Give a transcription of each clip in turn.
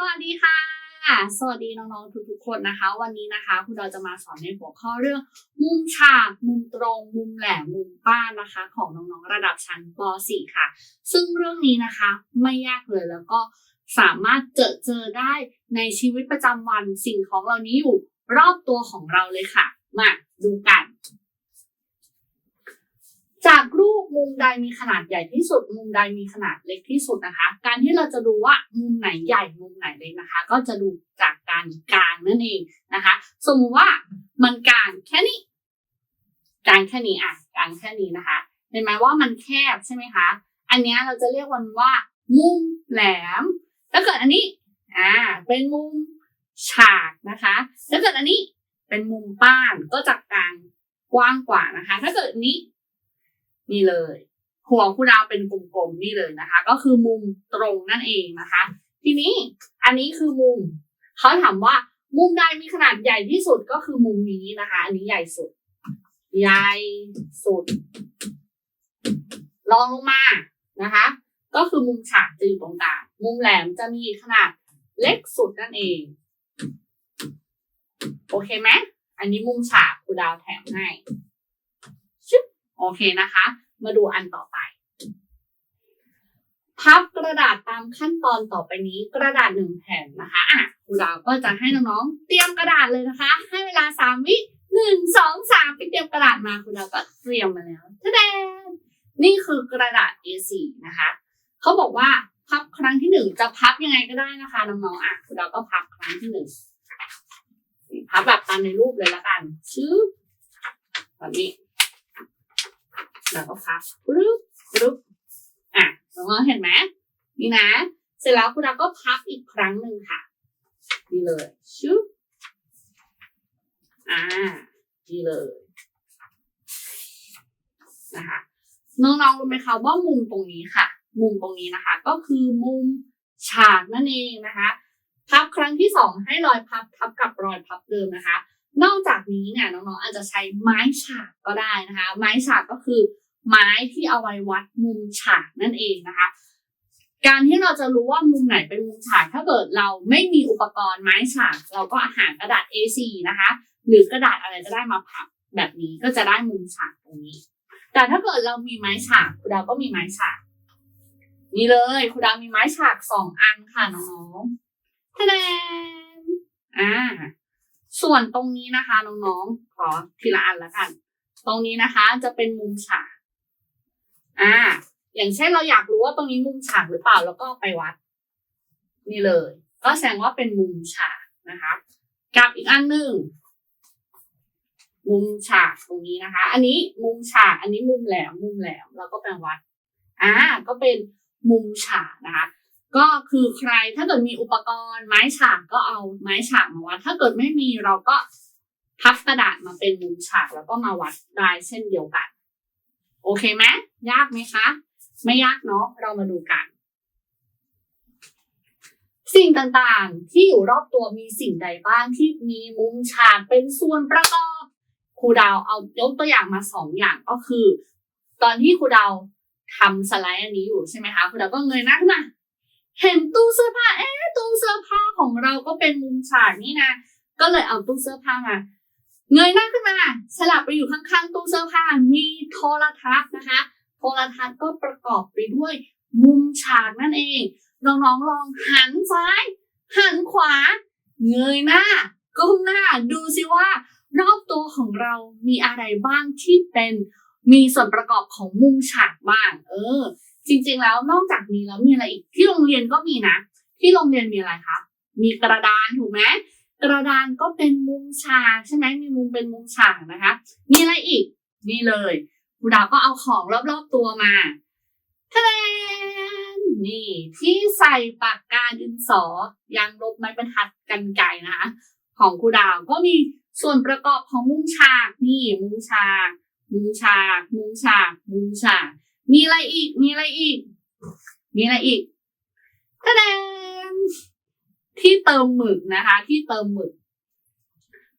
สวัสดีค่ะ สวัสดีน้องๆทุกๆคนนะคะ วันนี้นะคะคุณเราจะมาสอนในหัวข้อเรื่อง มุมฉาก มุมตรง มุมแหลมมุมป้านนะคะ ของน้องๆระดับชั้นป .4 ค่ะ ซึ่งเรื่องนี้นะคะไม่ยากเลยแล้วก็สามารถเจอเจอได้ในชีวิตประจำวันสิ่งของเหล่านี้อยู่รอบตัวของเราเลยค่ะ มาดูกัน จากรูป มุมใดมีขนาดใหญ่ที่สุด มุมใดมีขนาดเล็กที่สุดนะคะ การที่เราจะดูว่ามุมไหนใหญ่มุมไหนเล็กนะคะ ก็จะดูจากการกลางนั่นเองนะคะ สมมุติว่ามันกลางแค่นี้กลางแค่นี้อะกลางแค่นี้นะคะเห็นไหมว่ามันแคบใช่ไหมคะอันนี้เราจะเรียกมันว่า มุมแหลมถ้าเกิดอันนี้อ่าเป็นมุมฉากนะคะถ้าเกิดอันนี้เป็นมุมป้านก็จะกลางกว้างกว่านะคะ ถ้าเกิดอัน นี่เลย หัวคูดาวเป็นกลมๆนี่เลยนะคะ ก็คือมุมตรงนั่นเองนะคะ ทีนี้อันนี้คือมุมเขาถามว่ามุมใดมีขนาดใหญ่ที่สุดก็คือมุมนี้นะคะ อันนี้ใหญ่สุด ใหญ่สุดลองลงมานะคะ ก็คือมุมฉากจะอยู่ตรงกลางมุมแหลมจะมีขนาดเล็กสุดนั่นเอง โอเคไหมอันนี้มุมฉากครูดาวแถมให้ โอเคนะคะ มาดูอันต่อไป พับกระดาษตามขั้นตอนต่อไปนี้กระดาษหนึ่งแผ่นนะคะอะครูดาวก็จะให้น้องๆเตรียมกระดาษเลยนะคะ ให้เวลาสามวิหนึ่งสองสามไปเตรียมกระดาษมาครูดาวก็เตรียมมาแล้วทะแดนนี่คือกระดาษ A4 นะคะเขาบอกว่าพับครั้งที่หนึ่งจะพับยังไงก็ได้นะคะน้องๆอะครูดาวก็พับครั้งที่หนึ่งพับแบบตามในรูปเลยละกันชื้อแบบนี้ แล้วก็พับปึ๊บปึ๊บอะน้องเห็นไหมนี่นะ เสร็จแล้วคุณดาก็พับอีกครั้งหนึ่งค่ะนี่เลยชุบอ่านี่เลยนะคะน้องๆรู้ไหมคะว่ามุมตรงนี้ค่ะ มุมตรงนี้นะคะ ก็คือมุมฉากนั่นเองนะคะ พับครั้งที่สองให้รอยพับทับกับรอยพับเดิมนะคะ นอกจากนี้เนี่ยน้องๆอาจจะใช้ไม้ฉากก็ได้นะคะ ไม้ฉากก็คือ ไม้ที่เอาไว้วัดมุมฉากนั่นเองนะคะ การที่เราจะรู้ว่ามุมไหนเป็นมุมฉาก ถ้าเกิดเราไม่มีอุปกรณ์ไม้ฉาก เราก็หากระดาษ A4 นะคะ หรือกระดาษอะไรก็ได้มาพับแบบนี้ก็จะได้มุมฉากตรงนี้ แต่ถ้าเกิดเรามีไม้ฉากครูดาวก็มีไม้ฉาก นี่เลยครูดาวมีไม้ฉากสองอันค่ะน้องๆทะแดนอ่า ส่วนตรงนี้นะคะน้องๆขอทีละอันละกัน ตรงนี้นะคะจะเป็นมุมฉากอ่า อย่างเช่นเราอยากรู้ว่าตรงนี้มุมฉากหรือเปล่าแล้วก็ไปวัด นี่เลย ก็แสดงว่าเป็นมุมฉากนะคะ กับอีกอันหนึ่งมุมฉากตรงนี้นะคะ อันนี้มุมฉาก อันนี้มุมแหลม มุมแหลมแล้วก็ไปวัด อ่า ก็เป็นมุมฉากนะคะ ก็คือใครถ้าเกิดมีอุปกรณ์ไม้ฉากก็เอาไม้ฉากมาวัด ถ้าเกิดไม่มีเราก็พับกระดาษมาเป็นมุมฉากแล้วก็มาวัดได้เช่นเดียวกัน โอเคไหมยากไหมคะ ไม่ยากเนาะเรามาดูกัน สิ่งต่างๆ ที่อยู่รอบตัวมีสิ่งใดบ้างที่มีมุมฉากเป็นส่วนประกอบครูดาวเอายกตัวอย่างมาสองอย่างก็คือ ตอนที่ครูดาวทำสไลด์อันนี้อยู่ใช่ไหมคะครูดาวก็เงยหน้าขึ้นมา เห็นตู้เสื้อผ้า เอ๊ะตู้เสื้อผ้าของเราก็เป็นมุมฉากนี่นะ ก็เลยเอาตู้เสื้อผ้ามา เงยหน้าขึ้นมาสลับไปอยู่ข้างๆตู้เสื้อผ้า มีโทรทัศน์นะคะ โทรทัศน์ก็ประกอบไปด้วยมุมฉากนั่นเอง น้องๆลองหันซ้าย หันขวา เงยหน้า ก้มหน้า ดูสิว่ารอบตัวของเรามีอะไรบ้างที่เป็น มีส่วนประกอบของมุมฉากบ้าง เออ จริงๆแล้วนอกจากนี้แล้วมีอะไรอีกที่โรงเรียนก็มีนะ ที่โรงเรียนมีอะไรคะมีกระดานถูกไหมกระดานก็เป็นมุมฉากใช่ไหมมีมุมเป็นมุมฉากนะคะ มีอะไรอีก นี่เลยครูดาวก็เอาของรอบๆตัวมาทะเลนนี่ที่ใส่ปากกาดินสอยางลบไม้บรรทัดกันไก่นะคะ ของครูดาวก็มีส่วนประกอบของมุมฉากนี่มุมฉากมุมฉากมุมฉากมุมฉาก มีอะไรอีก มีอะไรอีก มีอะไรอีกทะเลนที่เติมหมึกนะคะ ที่เติมหมึก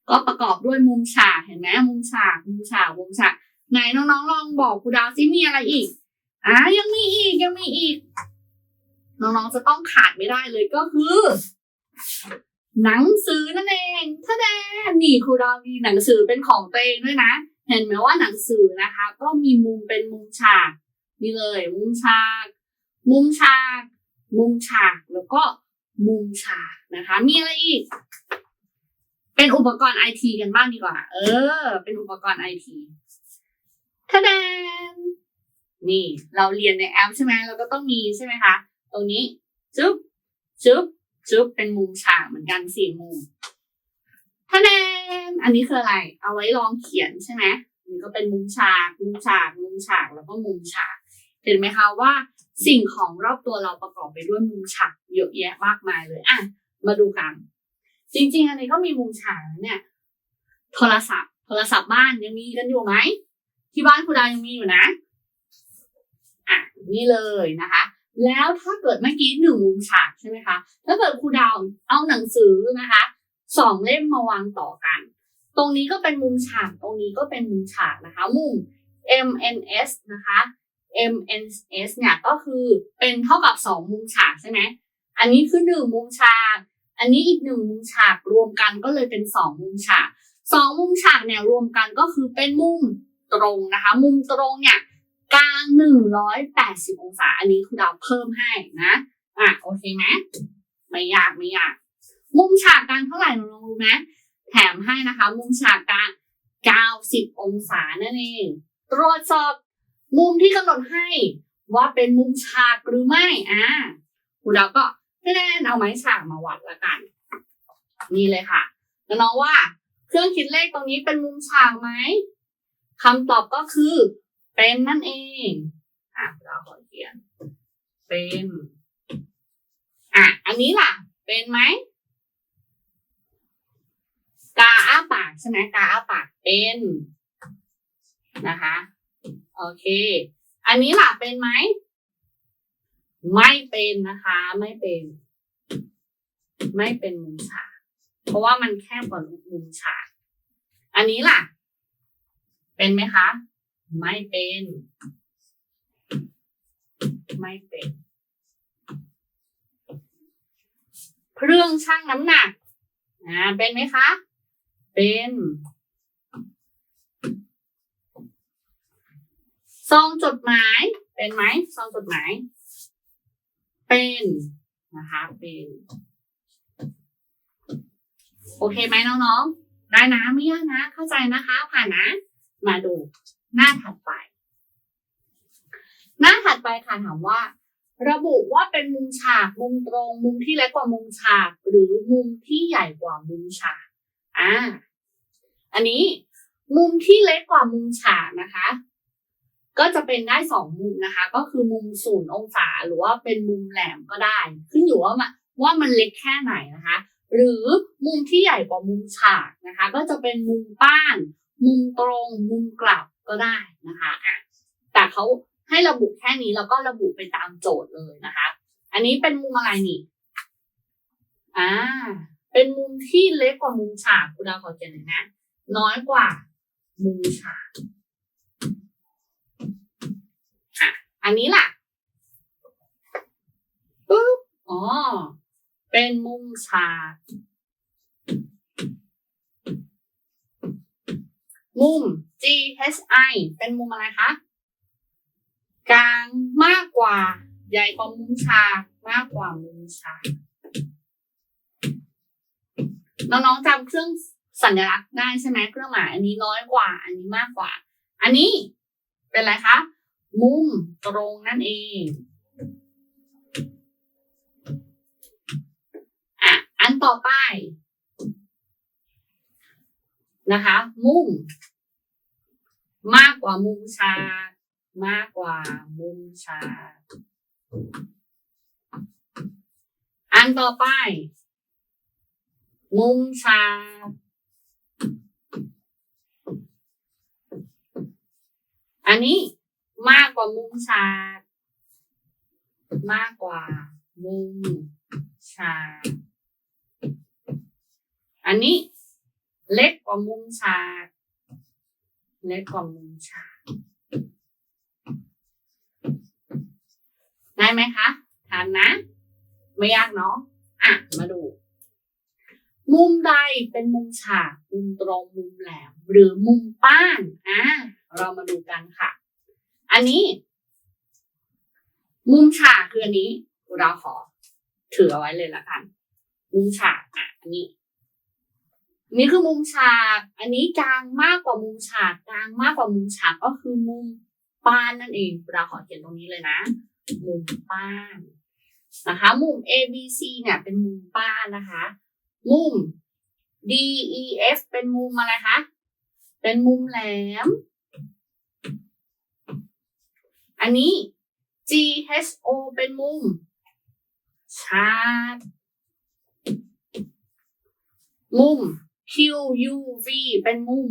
ก็ประกอบด้วยมุมฉากเห็นไหมมุมฉาก มุมฉากมุมฉากไหนน้องๆลองบอกครูดาวซิมีอะไรอีกอะยังมีอีกยังมีอีก น้องๆจะต้องขาดไม่ได้เลยก็คือ หนังสือนั่นเองถ้าแดนนี่ครูดาวมีหนังสือเป็นของตัวเองด้วยนะ เห็นไหมว่าหนังสือนะคะ ก็มีมุมเป็นมุมฉาก นี่เลยมุมฉาก มุมฉาก มุมฉากแล้วก็มุมฉากนะคะ มีอะไรอีก เป็นอุปกรณ์ไอทีกันบ้างดีกว่า เออ เป็นอุปกรณ์ไอทีถ้าแดนนี่ เราเรียนในแอปใช่ไหมเราก็ต้องมีใช่ไหมคะ ตรงนี้จึ๊บจึ๊บจึ๊บเป็นมุมฉากเหมือนกันสี่มุมถ้าแดนอันนี้คืออะไร เอาไว้ลองเขียนใช่ไหมนี่ก็เป็นมุมฉาก มุมฉาก มุมฉาก แล้วก็มุมฉาก เห็นไหมคะว่าสิ่งของรอบตัวเราประกอบไปด้วยมุมฉากเยอะแยะมากมายเลยอะมาดูกัน จริง ๆ อันนี้ก็มีมุมฉากเนี่ย โทรศัพท์ โทรศัพท์บ้านยังมีกันอยู่ไหมที่บ้านคุณดาวยังมีอยู่นะอะนี่เลยนะคะ แล้วถ้าเกิดเมื่อกี้หนึ่งมุมฉากใช่ไหมคะถ้าเกิดครูดาวเอาหนังสือนะคะสองเล่มมาวางต่อกัน ตรงนี้ก็เป็นมุมฉาก ตรงนี้ก็เป็นมุมฉากนะคะ มุม MNS นะคะ MNS เนี่ยก็คือเป็นเท่ากับสองมุมฉากใช่ไหม อันนี้คือหนึ่งมุมฉาก อันนี้อีกหนึ่งมุมฉากรวมกันก็เลยเป็นสองมุมฉากสองมุมฉากเนี่ยรวมกันก็คือเป็นมุมตรงนะคะ มุมตรงเนี่ยกลางหนึ่งร้อยแปดสิบองศา อันนี้คือเราเพิ่มให้นะอะโอเคไหมไม่ยากไม่ยาก มุมฉากกลางเท่าไหร่น้องรู้ไหมแถมให้นะคะ มุมฉากกลางเก้าสิบองศานั่นเองตรวจสอบ มุมที่กำหนดให้ว่าเป็นมุมฉากหรือไม่อ่าครูดาวก็แน่นเอาไม้ฉากมาวัดละกัน นี่เลยค่ะแล้วน้องว่าเครื่องคิดเลขตรงนี้เป็นมุมฉากไหมคำตอบก็คือ เป็นนั่นเองอะเราขอเขียน เป็นอะอันนี้ล่ะ เป็นไหมกาอ้าปากใช่ไหมกาอ้าปากเป็นนะคะ โอเค อันนี้ล่ะเป็นไหม ไม่เป็นนะคะ ไม่เป็น ไม่เป็นมุมฉาก เพราะว่ามันแคบกว่ามุมฉาก อันนี้ล่ะ เป็นไหมคะ ไม่เป็น ไม่เป็น เครื่องชั่งน้ำหนัก อ่า เป็นไหมคะ เป็น ซองจดหมายเป็นไหมซองจดหมาย เป็นนะคะเป็นโอเคไหมน้องๆ ได้นะไม่ยากนะ เข้าใจนะคะ ผ่านนะ มาดูหน้าถัดไป หน้าถัดไปค่ะถามว่า ระบุว่าเป็นมุมฉากมุมตรง มุมที่เล็กกว่ามุมฉาก หรือมุมที่ใหญ่กว่ามุมฉากอ่าอันนี้มุมที่เล็กกว่ามุมฉากนะคะ ก็จะเป็นได้สองมุมนะคะ ก็คือมุมศูนย์องศาหรือว่าเป็นมุมแหลมก็ได้ ขึ้นอยู่ว่ามันว่ามันเล็กแค่ไหนนะคะ หรือมุมที่ใหญ่กว่ามุมฉากนะคะ ก็จะเป็นมุมป้าน มุมตรง มุมกลับก็ได้นะคะอะแต่เขาให้ระบุแค่นี้แล้วก็ระบุไปตามโจทย์เลยนะคะ อันนี้เป็นมุมอะไรนี่อ่าเป็นมุมที่เล็กกว่ามุมฉากคุณดาวขอเขียนหน่อยนะ น้อยกว่ามุมฉาก อะอันนี้ล่ะปึ๊บอ๋อ เป็นมุมฉาก มุม GHI เป็นมุมอะไรคะ กลางมากกว่า ใหญ่กว่ามุมฉากมากกว่ามุมฉากน้องๆจำเครื่องสัญลักษณ์ได้ใช่ไหมเครื่องหมายอันนี้น้อยกว่า อันนี้มากกว่า อันนี้เป็นอะไรคะ มุมตรงนั่นเองอะอันต่อไปนะคะ มุมมากกว่ามุมฉากมากกว่ามุมฉากอันต่อไป มุมฉากอันนี้ มากกว่ามุมฉากมากกว่ามุมฉากอันนี้เล็กกว่ามุมฉากเล็กกว่ามุมฉากได้ไหมคะทานนะ ไม่ยากเนาะอะมาดู มุมใดเป็นมุมฉาก มุมตรง มุมแหลม หรือมุมป้าน อ่าเรามาดูกันค่ะ อันนี้ มุมฉากคืออันนี้เราขอ ถือเอาไว้เลยละกัน มุมฉากอะ อันนี้นี่คือมุมฉาก อันนี้กลางมากกว่ามุมฉากกลางมากกว่ามุมฉากก็คือมุมป้านนั่นเอง เราขอเขียนตรงนี้เลยนะ มุมป้านนะคะ มุม A B C เนี่ย เป็นมุมป้านนะคะ มุม D E F เป็นมุมอะไรคะ เป็นมุมแหลม อันนี้ G H O เป็นมุม ชาร์ดมุม Q U V เป็นมุม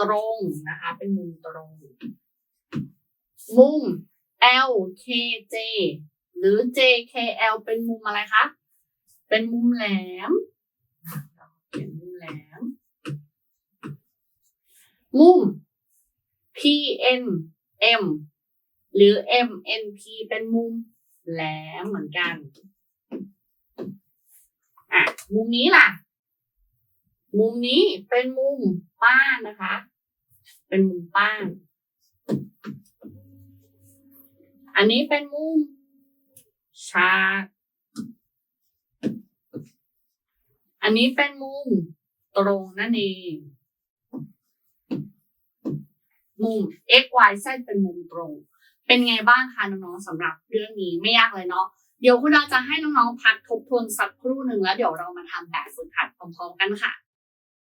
ตรงนะคะ เป็นมุมตรง มุม L K J หรือ J K L เป็นมุมอะไรคะ เป็นมุมแหลมเขียนมุมแหลม มุม P N M หรือ M N P เป็นมุมแหลมเหมือนกัน อะ มุมนี้ล่ะ มุมนี้เป็นมุมป้านนะคะ เป็นมุมป้าน อันนี้เป็นมุมชาก อันนี้เป็นมุมตรงนั่นเอง มุม x y z เป็นมุมตรง เป็นไงบ้างคะน้องๆสำหรับเรื่องนี้ไม่ยากเลยเนาะเดี๋ยวคุณดาจะให้น้องๆพักทบทวนสักครู่หนึ่งแล้วเดี๋ยวเรามาทำแบบฝึกหัดพร้อมๆกันค่ะ